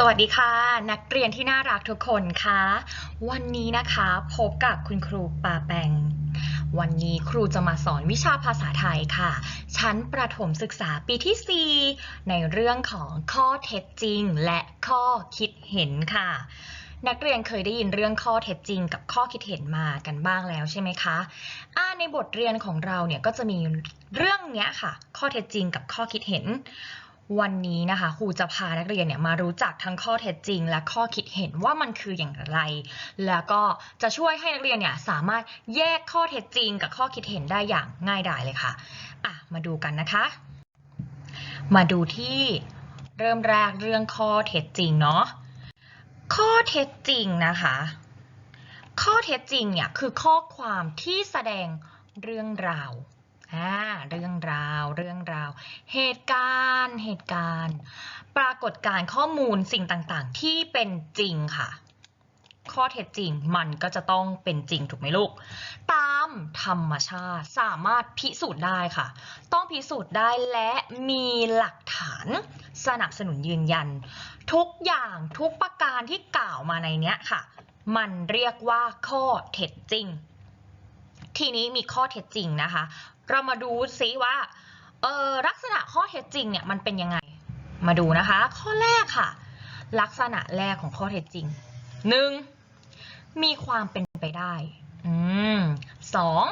สวัสดีค่ะ นักเรียนที่น่ารักทุกคนคะ วันนี้นะคะพบกับคุณครูปาแปง วันนี้ครูจะมาสอนวิชาภาษาไทยค่ะ ชั้นประถมศึกษาปีที่ 4 ในเรื่องของข้อเท็จจริง และข้อคิดเห็นค่ะ นักเรียนเคยได้ยินเรื่องข้อเท็จจริง กับข้อคิดเห็นมากันบ้างแล้วใช่ไหมคะอ่าในบทเรียนของเราเนี่ยก็จะมีเรื่องเนี้ยค่ะ ข้อเท็จจริงกับข้อคิดเห็น วันนี้นะคะครูจะพานักเรียนเนี่ยมารู้จักทั้งข้อเท็จจริง และข้อคิดเห็นว่ามันคืออย่างไร แล้วก็จะช่วยให้นักเรียนเนี่ยสามารถแยกข้อเท็จจริง กับข้อคิดเห็นได้อย่างง่ายดายเลยค่ะอะ มาดูกันนะคะ มาดูที่เริ่มแรกเรื่องข้อเท็จจริงเนาะข้อเท็จจริงนะคะ ข้อเท็จจริงเนี่ยคือข้อความที่แสดงเรื่องราว อ่าเรื่องราวเรื่องราว เหตุการณ์เหตุการณ์ ปรากฏการณ์ข้อมูลสิ่งต่างๆ ที่เป็นจริงค่ะ ข้อเท็จจริงมันก็จะต้องเป็นจริงถูกไหมลูก ตามธรรมชาติสามารถพิสูจน์ได้ค่ะ ต้องพิสูจน์ได้และมีหลักฐานสนับสนุนยืนยัน ทุกอย่างทุกประการที่กล่าวมาในเนี้ยค่ะ มันเรียกว่าข้อเท็จจริงทีนี้มีข้อเท็จจริงนะคะ เรามาดูซิว่าเออลักษณะข้อเท็จจริงเนี่ยมันเป็นยังไง มาดูนะคะ ข้อแรกค่ะ ลักษณะแรกของข้อเท็จจริงหนึ่งมีความเป็นไปได้อืมสอง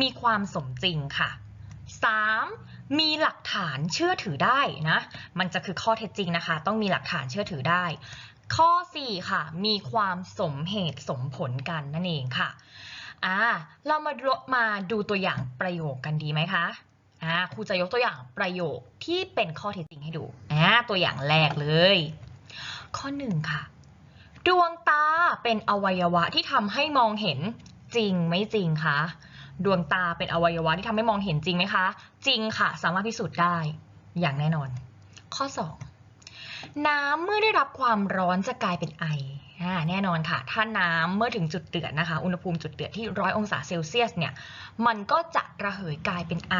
มีความสมจริงค่ะสามมีหลักฐานเชื่อถือได้นะ มันจะคือข้อเท็จจริงนะคะ ต้องมีหลักฐานเชื่อถือได้ ข้อ 4 ค่ะ มีความสมเหตุสมผลกันนั่นเองค่ะ อ่าเรามาดูมาดูตัวอย่างประโยคกันดีไหมคะอ่าครูจะยกตัวอย่างประโยคที่เป็นข้อเท็จจริงให้ดูอ่าตัวอย่างแรกเลย ข้อหนึ่งค่ะ ดวงตาเป็นอวัยวะที่ทำให้มองเห็นจริงไม่จริงคะดวงตาเป็นอวัยวะที่ทำให้มองเห็นจริงไหมคะ จริงค่ะ สามารถพิสูจน์ได้อย่างแน่นอน ข้อ 2 น้ำเมื่อได้รับความร้อนจะกลายเป็นไอ แน่นอนค่ะ ถ้าน้ำเมื่อถึงจุดเดือดนะคะ อุณหภูมิจุดเดือดที่ร้อยองศาเซลเซียสเนี่ย มันก็จะระเหยกลายเป็นไอ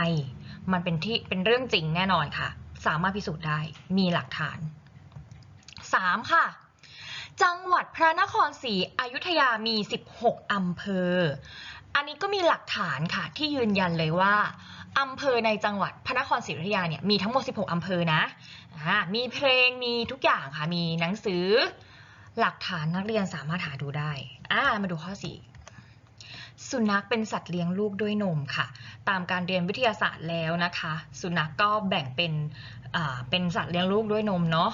มันเป็นที่เป็นเรื่องจริงแน่นอนค่ะ สามารถพิสูจน์ได้ มีหลักฐาน 3. ค่ะ จังหวัดพระนครศรีอยุธยามี 16 อำเภอ อันนี้ก็มีหลักฐานค่ะที่ยืนยันเลยว่าอำเภอในจังหวัดพระนครศรีอยุธยาเนี่ยมีทั้งหมด 16 อำเภอนะอ่ามีเพลง มีทุกอย่างค่ะ มีหนังสือ หลักฐานนักเรียนสามารถหาดูได้อ่ามาดูข้อ 4 สุนัขเป็นสัตว์เลี้ยงลูกด้วยนมค่ะ ตามการเรียนวิทยาศาสตร์แล้วนะคะ สุนัขก็แบ่งเป็นอ่าเป็นสัตว์เลี้ยงลูกด้วยนมเนาะ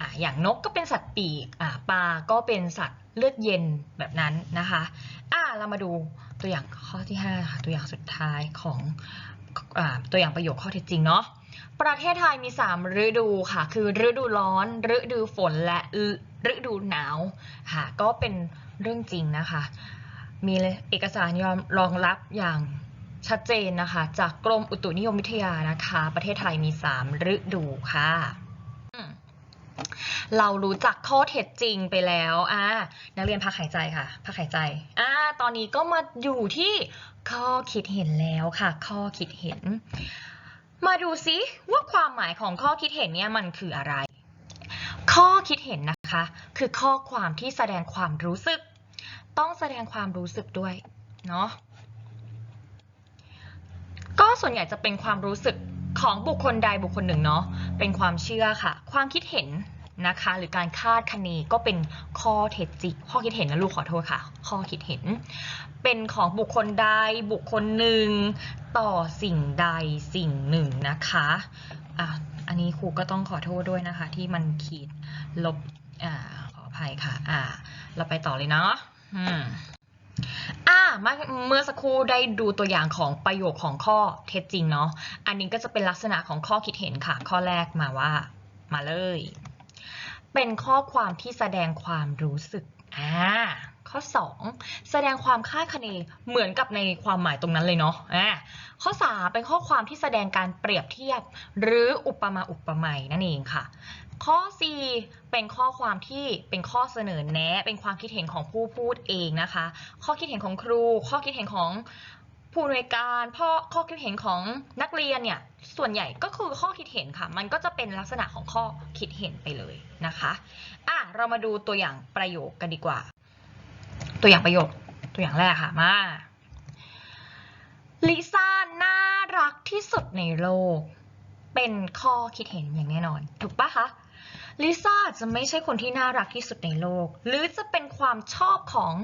อ่าอย่างนกก็เป็นสัตว์ปีกอ่าปลาก็เป็นสัตว์เลือดเย็นแบบนั้นนะคะอ่าเรามาดูตัวอย่างข้อที่5ค่ะตัวอย่างสุดท้ายของอตัวอย่างประโยคข้อเท็จจริงเนาะประเทศไทยมี 3 ฤดูค่ะ คือฤดูร้อน ฤดูฝนและ ฤดูหนาวค่ะก็เป็นเรื่องจริงนะคะ มีเอกสารยอมรองรับอย่างชัดเจนนะคะ จากกรมอุตุนิยมวิทยานะคะ ประเทศไทยมี 3 ฤดูค่ะเรารู้จักข้อเท็จจริงไปแล้วอ่านักเรียนพักหายใจค่ะ พักหายใจอ่าตอนนี้ก็มาอยู่ที่ข้อคิดเห็นแล้วค่ะ ข้อคิดเห็น มาดูซิว่าความหมายของข้อคิดเห็นเนี่ยมันคืออะไร ข้อคิดเห็นนะคะ คือข้อความที่แสดงความรู้สึก ต้องแสดงความรู้สึกด้วยเนาะก็ส่วนใหญ่จะเป็นความรู้สึกของบุคคลใดบุคคลหนึ่งเนาะเป็นความเชื่อค่ะ ความคิดเห็นนะคะ หรือการคาดคะเนก็เป็นข้อเท็จจริงข้อคิดเห็นนะลูกขอโทษค่ะ ข้อคิดเห็น เป็นของบุคคลใดบุคคลหนึ่ง ต่อสิ่งใดสิ่งหนึ่งนะคะ อะอันนี้ครูก็ต้องขอโทษด้วยนะคะ ที่มันขีดลบอ่าขออภัยค่ะ อ่า เราไปต่อเลยเนาะอืมอ่าเมื่อเมื่อสักครู่ได้ดูตัวอย่างของประโยคของข้อเท็จจริงเนาะอันนี้ก็จะเป็นลักษณะของข้อคิดเห็นค่ะ ข้อแรกมาว่า มาเลย เป็นข้อความที่แสดงความรู้สึกอ่า ข้อ 2 แสดงความคาดคะเนเหมือนกับในความหมายตรงนั้นเลยเนาะอ่าข้อ 3 เป็นข้อความที่แสดงการเปรียบเทียบ หรืออุปมาอุปไมยนั่นเองค่ะ ข้อ 4 เป็นข้อความที่เป็นข้อเสนอแนะ เป็นความคิดเห็นของผู้พูดเองนะคะ ข้อคิดเห็นของครู ข้อคิดเห็นของผู้อำนวยการพ่อข้อคิดเห็นของนักเรียนเนี่ยส่วนใหญ่ก็คือข้อคิดเห็นค่ะ มันก็จะเป็นลักษณะของข้อคิดเห็นไปเลยนะคะอะเรามาดูตัวอย่างประโยคกันดีกว่า ตัวอย่างประโยคตัวอย่างแรกค่ะมาลิซ่าน่ารักที่สุดในโลก เป็นข้อคิดเห็นอย่างแน่นอน ถูกปะคะลิซ่าจะไม่ใช่คนที่น่ารักที่สุดในโลก หรือจะเป็นความชอบของ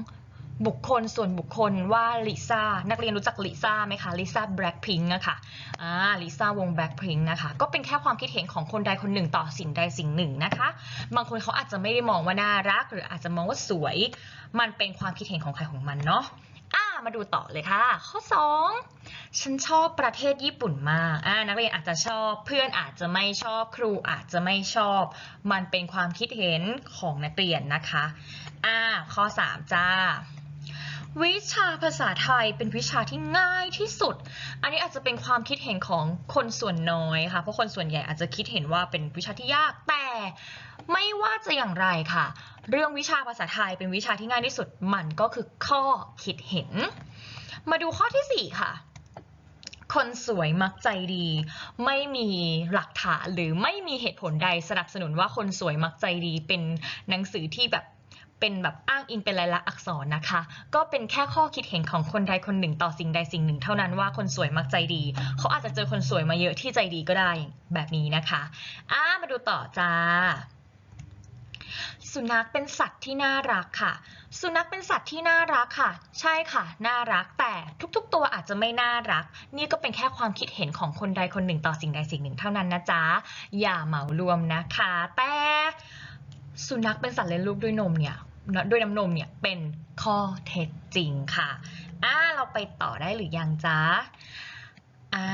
บุคคลส่วนบุคคลว่าลิซ่านักเรียนรู้จักลิซ่าไหมคะลิซ่าแบล็คพิงค์อะคะอ่าลิซ่าวงแบล็คพิงค์นะคะก็เป็นแค่ความคิดเห็นของคนใดคนหนึ่งต่อสิ่งใดสิ่งหนึ่งนะคะ บางคนเขาอาจจะไม่ได้มองว่าน่ารัก หรืออาจจะมองว่าสวย มันเป็นความคิดเห็นของใครของมันเนาะอ่ามาดูต่อเลยค่ะ ข้อ 2 ฉันชอบประเทศญี่ปุ่นมากอ่านักเรียนอาจจะชอบเพื่อนอาจจะไม่ชอบครูอาจจะไม่ชอบ มันเป็นความคิดเห็นของนักเรียนนะคะอ่าข้อ 3 จ้า วิชาภาษาไทยเป็นวิชาที่ง่ายที่สุด อันนี้อาจจะเป็นความคิดเห็นของคนส่วนน้อยค่ะ เพราะคนส่วนใหญ่อาจจะคิดเห็นว่าเป็นวิชาที่ยาก แต่ไม่ว่าจะอย่างไรค่ะ เรื่องวิชาภาษาไทยเป็นวิชาที่ง่ายที่สุด มันก็คือข้อคิดเห็น มาดูข้อทีสี่4 ค่ะ คนสวยมักใจดี ไม่มีหลักฐานหรือไม่มีเหตุผลใดสนับสนุนว่าคนสวยมักใจดีเป็นหนังสือที่แบบ เป็นแบบอ้างอิงเป็นลายลักษณ์อักษรนะคะ ก็เป็นแค่ข้อคิดเห็นของคนใดคนหนึ่งต่อสิ่งใดสิ่งหนึ่งเท่านั้นว่าคนสวยมักใจดี เขาอาจจะเจอคนสวยมาเยอะที่ใจดีก็ได้แบบนี้นะคะอ่ามาดูต่อจ้าสุนัขเป็นสัตว์ที่น่ารักค่ะ สุนัขเป็นสัตว์ที่น่ารักค่ะ ใช่ค่ะ น่ารัก แต่ทุกๆ ตัวอาจจะไม่น่ารัก นี่ก็เป็นแค่ความคิดเห็นของคนใดคนหนึ่งต่อสิ่งใดสิ่งหนึ่งเท่านั้นนะจ๊ะ อย่าเหมารวมนะคะ แต่ สุนัขเป็นสัตว์เลี้ยงลูกด้วยนมเนี่ยด้วยน้ำนมเนี่ยเป็นข้อเท็จจริงค่ะอ่าเราไปต่อได้หรือยังจ๊ะอ่า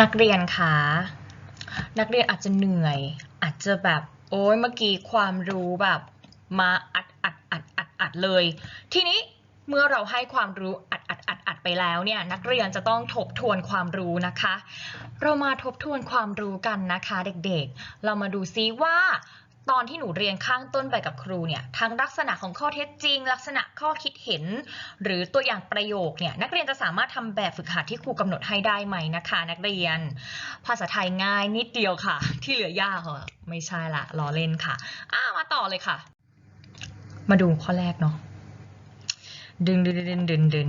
นักเรียนคะนักเรียนอาจจะเหนื่อย อาจจะแบบโอ้ยเมื่อกี้ความรู้แบบมาอัดอัดอัดอัดอัดเลย ทีนี้เมื่อเราให้ความรู้อัดอัดอัดอัดไปแล้วเนี่ยนักเรียนจะต้องทบทวนความรู้นะคะ เรามาทบทวนความรู้กันนะคะเด็กๆ เรามาดูซิว่า ตอนที่หนูเรียนข้างต้นไปกับครูเนี่ยทั้งลักษณะของข้อเท็จจริง ลักษณะข้อคิดเห็น หรือตัวอย่างประโยคเนี่ยนักเรียนจะสามารถทำแบบฝึกหัดที่ครูกำหนดให้ได้ไหมนะคะ นักเรียน ภาษาไทยง่ายนิดเดียวค่ะ ที่เหลือยากเหรอไม่ใช่ละล้อเล่นค่ะอ้ามาต่อเลยค่ะ มาดูข้อแรกเนาะดึงดึงดึงดึงดึง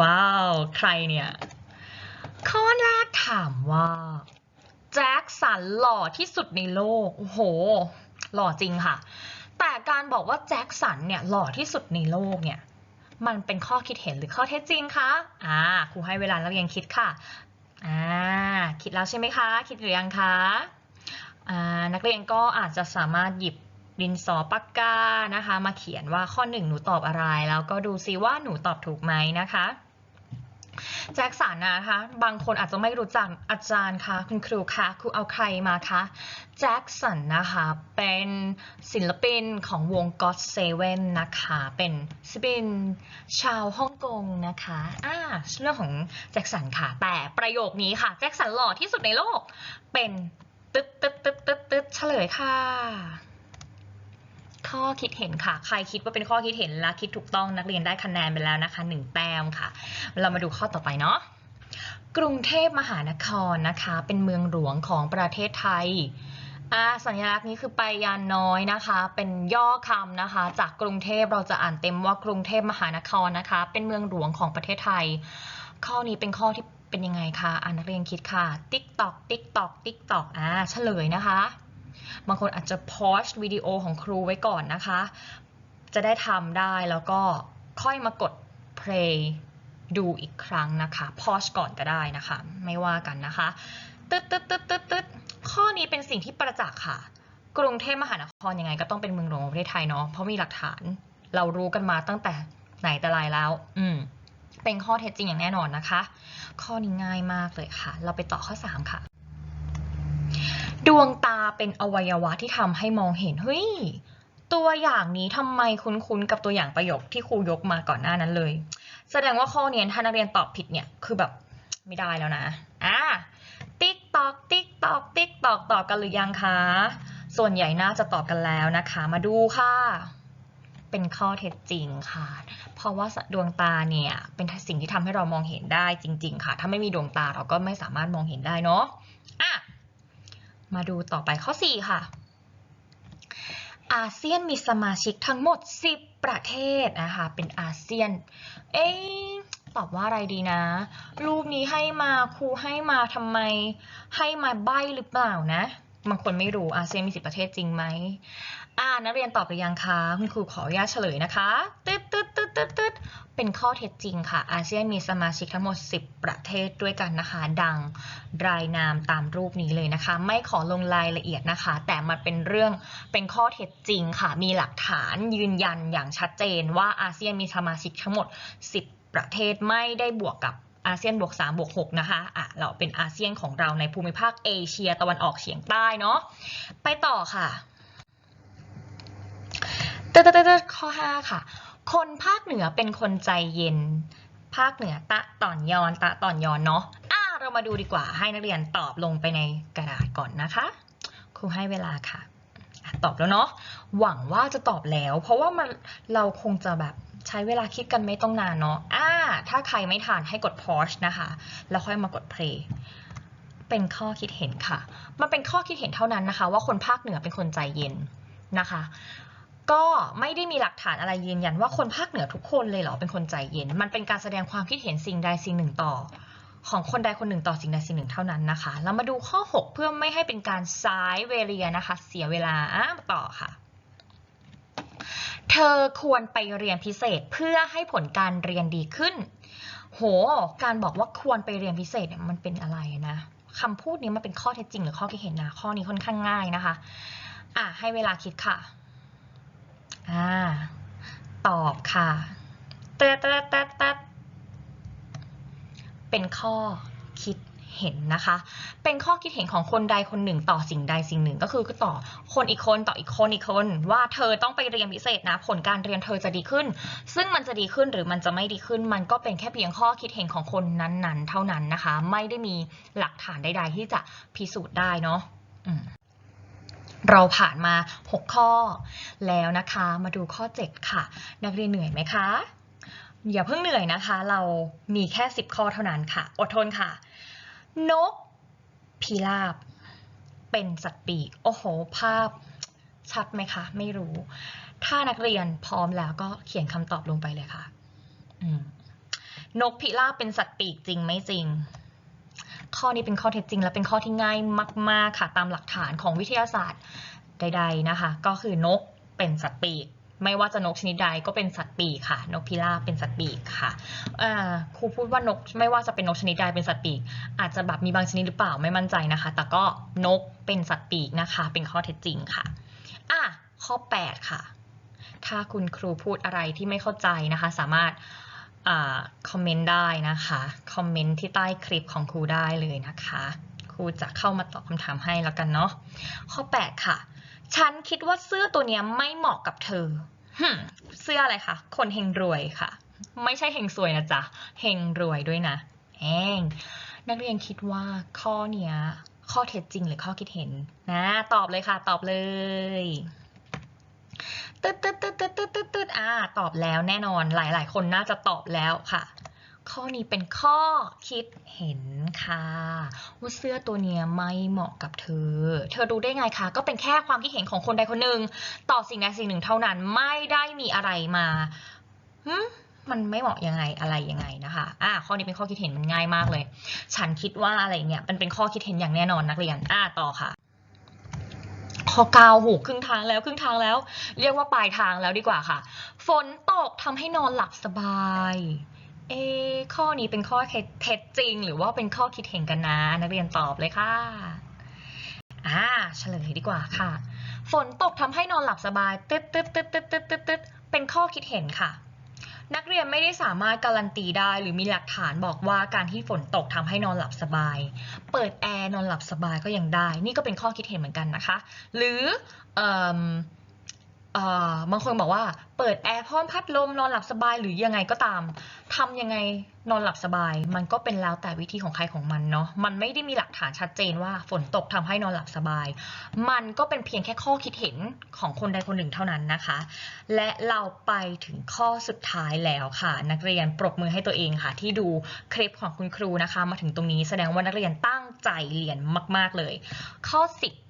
ว้าว ใครเนี่ย ข้อแรกถามว่าแจ็คสันหล่อที่สุดในโลก โอ้โห หล่อจริงค่ะ แต่การบอกว่าแจ็คสันเนี่ยหล่อที่สุดในโลกเนี่ย มันเป็นข้อคิดเห็นหรือข้อเท็จจริงคะ อ่า ครูให้เวลานักเรียนคิดค่ะ อ่า คิดแล้วใช่ไหมคะ คิดหรือยังคะ อ่า นักเรียนก็อาจจะสามารถหยิบดินสอปากกานะคะ มาเขียนว่าข้อหนึ่งหนูตอบอะไร แล้วก็ดูซิว่าหนูตอบถูกไหมนะคะ แจ็คสันนะคะบางคนอาจจะไม่รู้จักอาจารย์คะคุณครูคะครูเอาใครมาคะแจ็คสันนะคะเป็นศิลปินของวง God Seven นะคะ เป็นศิลปินชาวฮ่องกงนะคะอ่าเรื่องของแจ็คสันค่ะ แต่ประโยคนี้ค่ะ แจ็คสันหล่อที่สุดในโลกเป็นตึ๊ดตึ๊ดตึ๊ดตึ๊ดตึ๊ดเฉลยค่ะ ข้อคิดเห็นค่ะ ใครคิดว่าเป็นข้อคิดเห็นและคิดถูกต้องนักเรียนได้คะแนนไปแล้วนะคะหนึ่งแต้มค่ะ เรามาดูข้อต่อไปเนาะกรุงเทพมหานครนะคะ เป็นเมืองหลวงของประเทศไทยอ่าสัญลักษณ์นี้คือไปยานน้อยนะคะ เป็นย่อคำนะคะ จากกรุงเทพเราจะอ่านเต็มว่ากรุงเทพมหานครนะคะ เป็นเมืองหลวงของประเทศไทย ข้อนี้เป็นข้อที่เป็นยังไงคะอ่านักเรียนคิดค่ะ ติ๊กตอกติ๊กตอกติ๊กตอกอ่าเฉลยนะคะ บางคนอาจจะพอสวิดีโอของครูไว้ก่อนนะคะ จะได้ทำได้แล้วก็ค่อยมากด play ดูอีกครั้งนะคะพอสก่อนก็ได้นะคะ ไม่ว่ากันนะคะตึ๊ดตึ๊ดตึ๊ดตึ๊ดตึ๊ดข้อนี้เป็นสิ่งที่ประจักษ์ค่ะ กรุงเทพมหานครยังไงก็ต้องเป็นเมืองหลวงของประเทศไทยเนาะเพราะมีหลักฐานเรารู้กันมาตั้งแต่ไหนแต่ไรแล้ว อืมเป็นข้อเท็จจริงอย่างแน่นอนนะคะ ข้อนี้ง่ายมากเลยค่ะ เราไปต่อข้อ 3 ค่ะ ดวงตาเป็นอวัยวะที่ทำให้มองเห็นเฮ้ยตัวอย่างนี้ทำไมคุ้นๆกับตัวอย่างประโยคที่ครูยกมาก่อนหน้านั้นเลย แสดงว่าข้อนี้ถ้านักเรียนตอบผิดเนี่ยคือแบบไม่ได้แล้วนะอะติ๊กตอกติ๊กตอกติ๊กตอกตอบกันหรือยังคะส่วนใหญ่น่าจะตอบกันแล้วนะคะ มาดูค่ะ เป็นข้อเท็จจริงค่ะ เพราะว่าดวงตาเนี่ยเป็นสิ่งที่ทำให้เรามองเห็นได้จริง ๆ ค่ะ ถ้าไม่มีดวงตาเราก็ไม่สามารถมองเห็นได้เนาะอะ มาดูต่อไปข้อ 4 ค่ะ อาเซียนมีสมาชิกทั้งหมด 10 ประเทศนะคะ เป็นอาเซียน เอ๊ะตอบว่าอะไรดีนะ รูปนี้ให้มาครูให้มาทำไม ให้มาใบหรือเปล่านะ บางคนไม่รู้อาเซียนมี10ประเทศจริงไหม อ่านักเรียนตอบหรือยังคะ คุณครูขออนุญาตเฉลยนะคะ ตึ๊ดตึ๊ดตึ๊ดตึ๊ดตึ๊ดเป็นข้อเท็จจริงค่ะ อาเซียนมีสมาชิกทั้งหมด 10 ประเทศด้วยกันนะคะ ดังรายนามตามรูปนี้เลยนะคะ ไม่ขอลงรายละเอียดนะคะ แต่มันเป็นเรื่องเป็นข้อเท็จจริงค่ะ มีหลักฐานยืนยันอย่างชัดเจนว่าอาเซียนมีสมาชิกทั้งหมด 10 ประเทศไม่ได้บวกกับอาเซียนบวก3บวก6นะคะ อะ เราเป็นอาเซียนของเราในภูมิภาคเอเชียตะวันออกเฉียงใต้เนาะ ไปต่อค่ะ ตตตข้อ 5 ค่ะ คนภาคเหนือเป็นคนใจเย็น ภาคเหนือตะต่อนยอนตะต่อนยอนเนาะอะเรามาดูดีกว่าให้นักเรียนตอบลงไปในกระดาษก่อนนะคะ ครูให้เวลาค่ะอะตอบแล้วเนาะหวังว่าจะตอบแล้ว เพราะว่ามันเราคงจะแบบใช้เวลาคิดกันไม่ต้องนานเนาะอ่าถ้าใครไม่ทานให้กด pause นะคะ แล้วค่อยมากด play เป็นข้อคิดเห็นค่ะ มันเป็นข้อคิดเห็นเท่านั้นนะคะ ว่าคนภาคเหนือเป็นคนใจเย็นนะคะ ก็ไม่ได้มีหลักฐานอะไรยืนยันว่าคนภาคเหนือทุกคนเลยเหรอเป็นคนใจเย็น มันเป็นการแสดงความคิดเห็นสิ่งใดสิ่งหนึ่งต่อ ของคนใดคนหนึ่งต่อสิ่งใดสิ่งหนึ่งเท่านั้นนะคะแล้วมาดูข้อ 6 เพื่อไม่ให้เป็นการซ้ายเวเรียนะคะ เสียเวลาอะต่อค่ะ เธอควรไปเรียนพิเศษเพื่อให้ผลการเรียนดีขึ้น โห การบอกว่าควรไปเรียนพิเศษเนี่ยมันเป็นอะไรนะคำพูดนี้มันเป็นข้อเท็จจริงหรือข้อคิดเห็นนะข้อนี้ค่อนข้างง่ายนะคะ อะให้เวลาคิดค่ะ ตอบค่ะเตะเตะเตะเตะเป็นข้อคิดเห็นนะคะ เป็นข้อคิดเห็นของคนใดคนหนึ่งต่อสิ่งใดสิ่งหนึ่งก็คือก็ต่อคนอีกคนต่ออีกคนอีกคน ว่าเธอต้องไปเรียนพิเศษนะ ผลการเรียนเธอจะดีขึ้น ซึ่งมันจะดีขึ้นหรือมันจะไม่ดีขึ้น มันก็เป็นแค่เพียงข้อคิดเห็นของคนนั้นๆ เท่านั้นนะคะ ไม่ได้มีหลักฐานใด ๆ ที่จะพิสูจน์ได้เนาะ เราผ่านมา 6 ข้อแล้วนะคะ มาดูข้อ 7 ค่ะ นักเรียนเหนื่อยไหมคะ อย่าเพิ่งเหนื่อยนะคะ เรามีแค่ 10 ข้อเท่านั้นค่ะ อดทนค่ะ นกพิราบ เป็นสัตว์ปีก โอ้โห ภาพชัดไหมคะ ไม่รู้ ถ้านักเรียนพร้อมแล้วก็เขียนคำตอบลงไปเลยค่ะ นกพิราบเป็นสัตว์ปีกจริงไม่จริง ข้อนี้เป็นข้อเท็จจริง และเป็นข้อที่ง่ายมาก ๆ ค่ะ ตามหลักฐานของวิทยาศาสตร์ใด ๆ นะคะ ก็คือนกเป็นสัตว์ปีก ไม่ว่าจะนกชนิดใดก็เป็นสัตว์ปีกค่ะ นกพิราบเป็นสัตว์ปีกค่ะครูพูดว่านกไม่ว่าจะเป็นนกชนิดใดเป็นสัตว์ปีก อาจจะแบบมีบางชนิดหรือเปล่าไม่มั่นใจนะคะ แต่ก็นกเป็นสัตว์ปีกนะคะ เป็นข้อเท็จจริงค่ะอะข้อ 8 ค่ะ ถ้าคุณครูพูดอะไรที่ไม่เข้าใจนะคะ สามารถ คอมเมนต์ได้นะคะ คอมเมนต์ที่ใต้คลิปของครูได้เลยนะคะ ครูจะเข้ามาตอบคำถามให้แล้วกันเนาะ ข้อ 8 ค่ะ ฉันคิดว่าเสื้อตัวนี้ไม่เหมาะกับเธอ เสื้ออะไรคะ คนเฮงรวยค่ะ ไม่ใช่เฮงสวยนะจ๊ะ เฮงรวยด้วยนะแองนักเรียนคิดว่าข้อเนี้ย ข้อเท็จจริงหรือข้อคิดเห็นนะ ตอบเลยค่ะ ตอบเลย ตึ๊ดตึ๊ดตึ๊ดตึ๊ดตึ๊ดตึ๊ดตึ๊ดอ่าตอบแล้วแน่นอนหลายๆ คนน่าจะตอบแล้วค่ะ ข้อนี้เป็นข้อคิดเห็นค่ะว่าเสื้อตัวเนี้ยไม่เหมาะกับเธอ เธอรู้ได้ไงคะ ก็เป็นแค่ความคิดเห็นของคนใดคนหนึ่งต่อสิ่งใดสิ่งหนึ่งเท่านั้นไม่ได้มีอะไรมาหึมันไม่เหมาะยังไงอะไรยังไงนะคะ อ่าข้อนี้เป็นข้อคิดเห็นมันง่ายมากเลย ฉันคิดว่าอะไรเนี่ยมันเป็นข้อคิดเห็นอย่างแน่นอนนักเรียน อ่าต่อค่ะ อเก้าหูครึ่งทางแล้วครึ่งทางแล้ว เรียกว่าปลายทางแล้วดีกว่าค่ะ ฝนตกทำให้นอนหลับสบายเอข้อนี้เป็นข้อเท็จจริง หรือว่าเป็นข้อคิดเห็นกันนะ นักเรียนตอบเลยค่ะอ่าเฉลยดีกว่าค่ะ ฝนตกทำให้นอนหลับสบายตึ๊ดตึ๊ดตึ๊ดตึ๊ดตึ๊ดตึ๊ดตึ๊ดเป็นข้อคิดเห็นค่ะ นักเรียนไม่ได้สามารถการันตีได้หรือมีหลักฐานบอกว่าการที่ฝนตกทำให้นอนหลับสบาย เปิดแอร์นอนหลับสบายก็ยังได้ นี่ก็เป็นข้อคิดเห็นเหมือนกันนะคะ หรืออ เอ่อบางคนบอกว่าเปิดแอร์พร้อมพัดลมนอนหลับสบายหรือยังไงก็ตามทำยังไงนอนหลับสบาย มันก็เป็นแล้วแต่วิธีของใครของมันเนาะมันไม่ได้มีหลักฐานชัดเจนว่าฝนตกทำให้นอนหลับสบาย มันก็เป็นเพียงแค่ข้อคิดเห็นของคนใดคนหนึ่งเท่านั้นนะคะ และเราไปถึงข้อสุดท้ายแล้วค่ะ นักเรียนปรบมือให้ตัวเองค่ะ ที่ดูคลิปของคุณครูนะคะ มาถึงตรงนี้แสดงว่านักเรียนตั้งใจเรียนมาก ๆเลย ข้อ10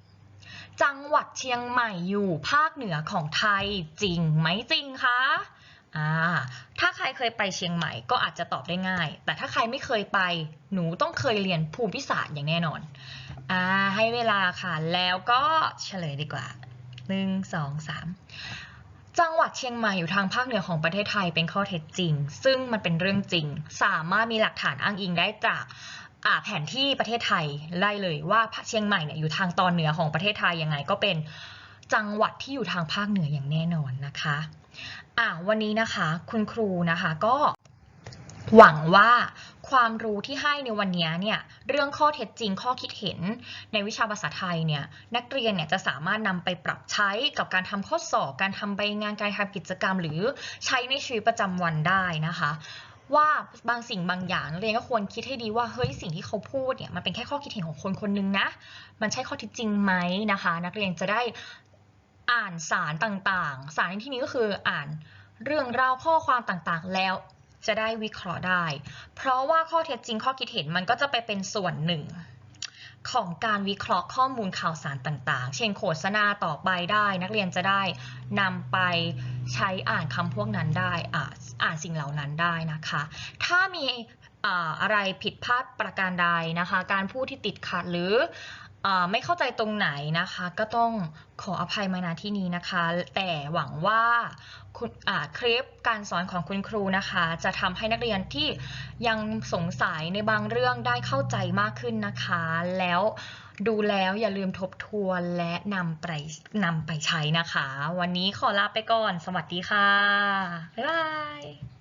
จังหวัดเชียงใหม่อยู่ภาคเหนือของไทยจริงไหมจริงคะอ่าถ้าใครเคยไปเชียงใหม่ก็อาจจะตอบได้ง่าย แต่ถ้าใครไม่เคยไปหนูต้องเคยเรียนภูมิศาสตร์อย่างแน่นอนอ่าให้เวลาค่ะ แล้วก็เฉลยดีกว่าหนึ่งสองสามจังหวัดเชียงใหม่อยู่ทางภาคเหนือของประเทศไทยเป็นข้อเท็จจริง ซึ่งมันเป็นเรื่องจริง สามารถมีหลักฐานอ้างอิงได้จาก แผนที่ประเทศไทยได้เลยว่าเชียงใหม่เนี่ยอยู่ทางตอนเหนือของประเทศไทยยังไงก็เป็นจังหวัดที่อยู่ทางภาคเหนืออย่างแน่นอนนะคะอ่าวันนี้นะคะคุณครูนะคะก็หวังว่าความรู้ที่ให้ในวันนี้เนี่ยเรื่องข้อเท็จจริงข้อคิดเห็นในวิชาภาษาไทยเนี่ยนักเรียนเนี่ยจะสามารถนำไปปรับใช้กับการทำข้อสอบ การทำใบงานการทำกิจกรรม หรือใช้ในชีวิตประจำวันได้นะคะ ว่าบางสิ่งบางอย่างนักเรียนก็ควรคิดให้ดีว่าเฮ้ยสิ่งที่เขาพูดเนี่ยมันเป็นแค่ข้อคิดเห็นของคนคนหนึงนะ มันใช่ข้อเท็จจริงไหมนะคะ นักเรียนจะได้อ่านสารต่างๆ สารในที่นี้ก็คืออ่านเรื่องราวข้อความต่างๆ แล้วจะได้วิเคราะห์ได้ เพราะว่าข้อเท็จจริงข้อคิดเห็นมันก็จะไปเป็นส่วนหนึ่ง ของการวิเคราะห์ข้อมูลข่าวสารต่างๆ เช่นโฆษณาต่อไปได้ นักเรียนจะได้นำไปใช้อ่านคำพวกนั้นได้อ่าอ่านสิ่งเหล่านั้นได้นะคะ ถ้ามีอะไรผิดพลาดประการใดนะคะ การพูดที่ติดขัดหรือ ไม่เข้าใจตรงไหนนะคะ ก็ต้องขออภัยมาณที่นี้นะคะ แต่หวังว่าคุณคลิปการสอนของคุณครูนะคะ จะทำให้นักเรียนที่ยังสงสัยในบางเรื่องได้เข้าใจมากขึ้นนะคะ แล้วดูแล้วอย่าลืมทบทวนและนำไปนำไปใช้นะคะ วันนี้ขอลาไปก่อน สวัสดีค่ะ บ๊ายบาย